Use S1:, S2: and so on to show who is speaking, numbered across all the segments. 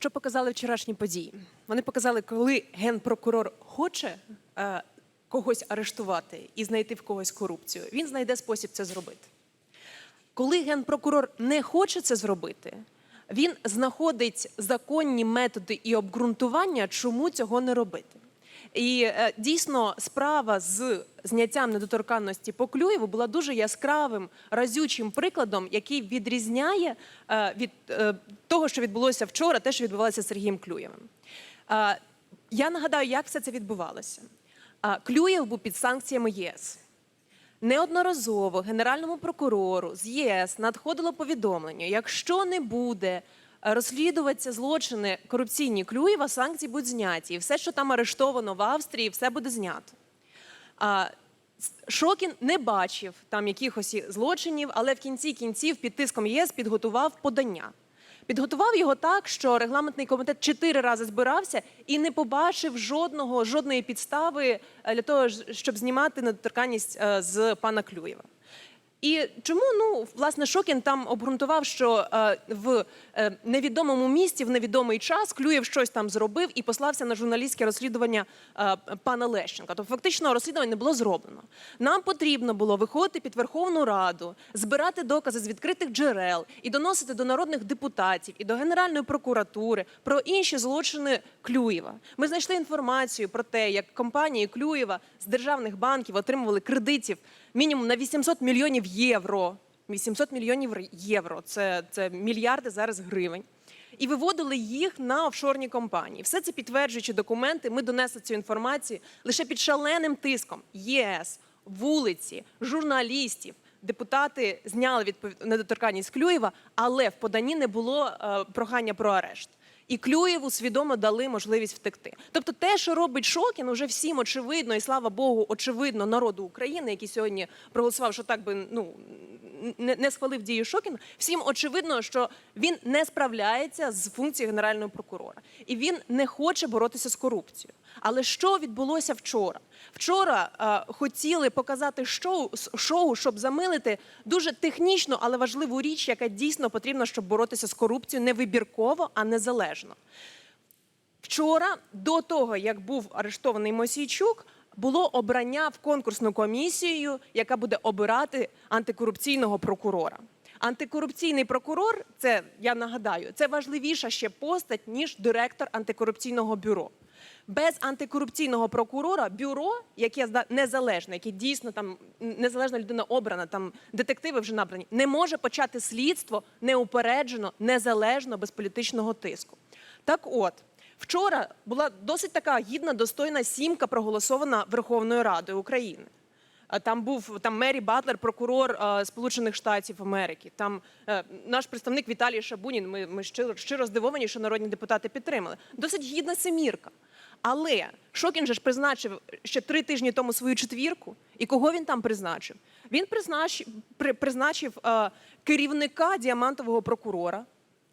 S1: Що показали вчорашні події? Вони показали, коли генпрокурор хоче е, когось арештувати і знайти в когось корупцію, він знайде спосіб це зробити. Коли генпрокурор не хоче це зробити, він знаходить законні методи і обґрунтування, чому цього не робити. І е, дійсно справа з зняттям недоторканності по Клюєву була дуже яскравим разючим прикладом, який відрізняє е, від е, того, що відбулося вчора, те, що відбувалося з Сергієм Клюєвим. Я нагадаю, як все це відбувалося. Клюєв був під санкціями ЄС. Неодноразово генеральному прокурору з ЄС надходило повідомлення: якщо не буде розслідуватися злочини корупційні Клюєва, санкції будуть зняті, і все, що там арештовано в Австрії, все буде знято. Шокін не бачив там якихось злочинів, але в кінці кінців під тиском ЄС підготував подання. Підготував його так, що регламентний комітет чотири рази збирався і не побачив жодного жодної підстави е, для того, щоб знімати недоторканність е, з пана Клюєва. І чому ну власне Шокін там обґрунтував, що е, в е, невідомому місці в невідомий час Клюєв щось там зробив і послався на журналістське розслідування е, пана Лещенка. Тобто фактично розслідування не було зроблено. Нам потрібно було виходити під Верховну Раду, збирати докази з відкритих джерел і доносити до народних депутатів і до Генеральної прокуратури про інші злочини Клюєва. Ми знайшли інформацію про те, як компанії Клюєва з державних банків отримували кредитів мінімум на 800 мільйонів євро. 800 мільйонів євро це, це мільярди зараз гривень. І виводили їх на офшорні компанії. Все це підтверджуючи документи. Ми донесли цю інформацію лише під шаленим тиском ЄС, вулиці, журналістів. Депутати зняли недоторканність Клюєва, але в поданні не було е, прохання про арешт. І Клюєву свідомо дали можливість втекти. Тобто, те, що робить Шокін, уже всім очевидно, і слава Богу, очевидно народу України, який сьогодні проголосував, що так би ну не, схвалив дію Шокіна. Всім очевидно, що він не справляється з функцією генерального прокурора, і він не хоче боротися з корупцією. Але що відбулося вчора? Вчора е, хотіли показати шоу, шоу, щоб замилити дуже технічну, але важливу річ, яка дійсно потрібна, щоб боротися з корупцією не вибірково, а незалежно. Вчора, до того як був арештований Мосійчук, було обрання в конкурсну комісію, яка буде обирати антикорупційного прокурора. Антикорупційний прокурор, це я нагадаю, це важливіша ще постать ніж директор антикорупційного бюро. Без антикорупційного прокурора бюро, яке незалежне, яке дійсно там незалежна людина обрана, там детективи вже набрані, не може почати слідство неупереджено, незалежно, без політичного тиску. Так от, вчора була досить така гідна, достойна сімка проголосована Верховною Радою України. Там був там Мері Батлер, прокурор е, Сполучених Штатів Америки. Там е, наш представник Віталій Шабунін. Ми, ми щиро, щиро здивовані, що народні депутати підтримали. Досить гідна семірка. Але Шокін же ж призначив ще три тижні тому свою четвірку. І кого він там призначив? Він призначив, при, призначив е, керівника діамантового прокурора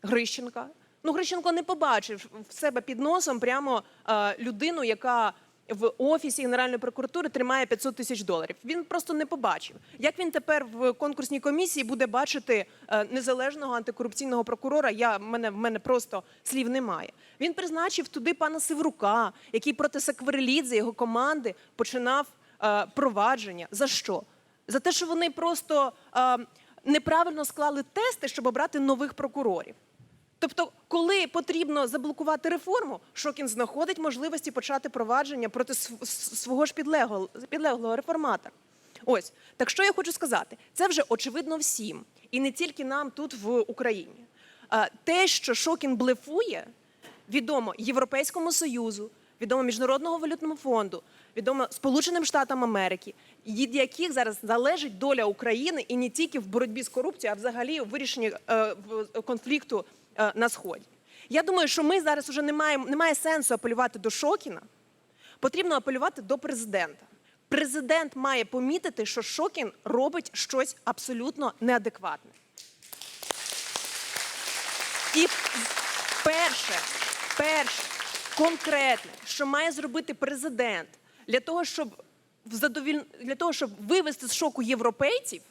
S1: Грищенка. Ну, Грищенко не побачив в себе під носом прямо е, людину, яка в офісі Генеральної прокуратури тримає 500 тисяч доларів. Він просто не побачив. Як він тепер в конкурсній комісії буде бачити е, незалежного антикорупційного прокурора? Я в мене в мене просто слів немає. Він призначив туди пана Сиврука, який проти Сакварелідзе, його команди починав е, провадження. За що? За те, що вони просто е, неправильно склали тести, щоб обрати нових прокурорів. Тобто, коли потрібно заблокувати реформу, Шокін знаходить можливості почати провадження проти свого ж підлеглого, підлеглого реформатора. Ось так що я хочу сказати, це вже очевидно всім, і не тільки нам тут в Україні. Те, що Шокін блефує, відомо Європейському Союзу, відомо Міжнародному валютному фонду, відомо Сполученим Штатам Америки, від яких зараз залежить доля України і не тільки в боротьбі з корупцією, а взагалі вирішенні е, в- конфлікту е, на сході. Я думаю, що ми зараз вже не маємо немає сенсу апелювати до Шокіна. Потрібно апелювати до президента. Президент має помітити, що Шокін робить щось абсолютно неадекватне. І перше, перше, конкретне, що має зробити президент для того, щоб задовіль... для того, щоб вивести з шоку європейців,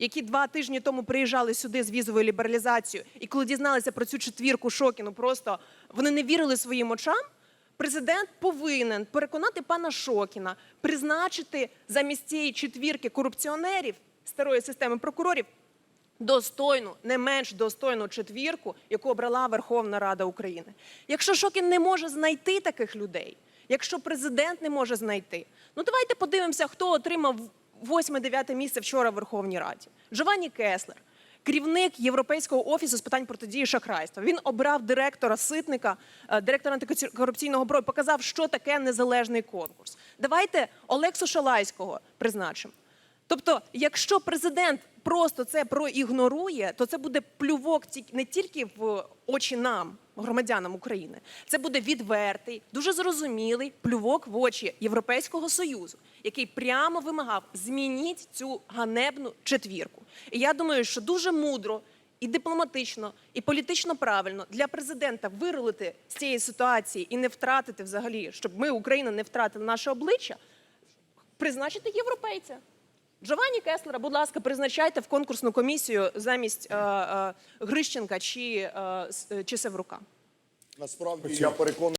S1: які два тижні тому приїжджали сюди з візовою лібералізацією, і коли дізналися про цю четвірку Шокіну, просто вони не вірили своїм очам. Президент повинен переконати пана Шокіна призначити замість цієї четвірки корупціонерів старої системи прокурорів достойну, не менш достойну четвірку, яку обрала Верховна Рада України. Якщо Шокін не може знайти таких людей, якщо президент не може знайти, ну давайте подивимося, хто отримав 8-9 місце вчора в Верховній Раді. Джованні Кеслер. Керівник Європейського офісу з питань протидії шахрайства. Він обрав директора ситника, е, директора антикорупційного бюро, і показав, що таке незалежний конкурс. Давайте Олексу Шалайського призначимо. Тобто, якщо президент просто це проігнорує, то це буде плювок не тільки в очі нам, громадянам України, це буде відвертий, дуже зрозумілий плювок в очі Європейського союзу, який прямо вимагав змініть цю ганебну четвірку. І я думаю, що дуже мудро. І дипломатично, і політично правильно для президента вирулити з цієї ситуації і не втратити взагалі, щоб ми, Україна, не втратили наше обличчя, призначити європейця. Джованні Кеслера, будь ласка, призначайте в конкурсну комісію замість е, е, Грищенка чи, е, С- чи Севрука.
S2: Насправді я переконаний.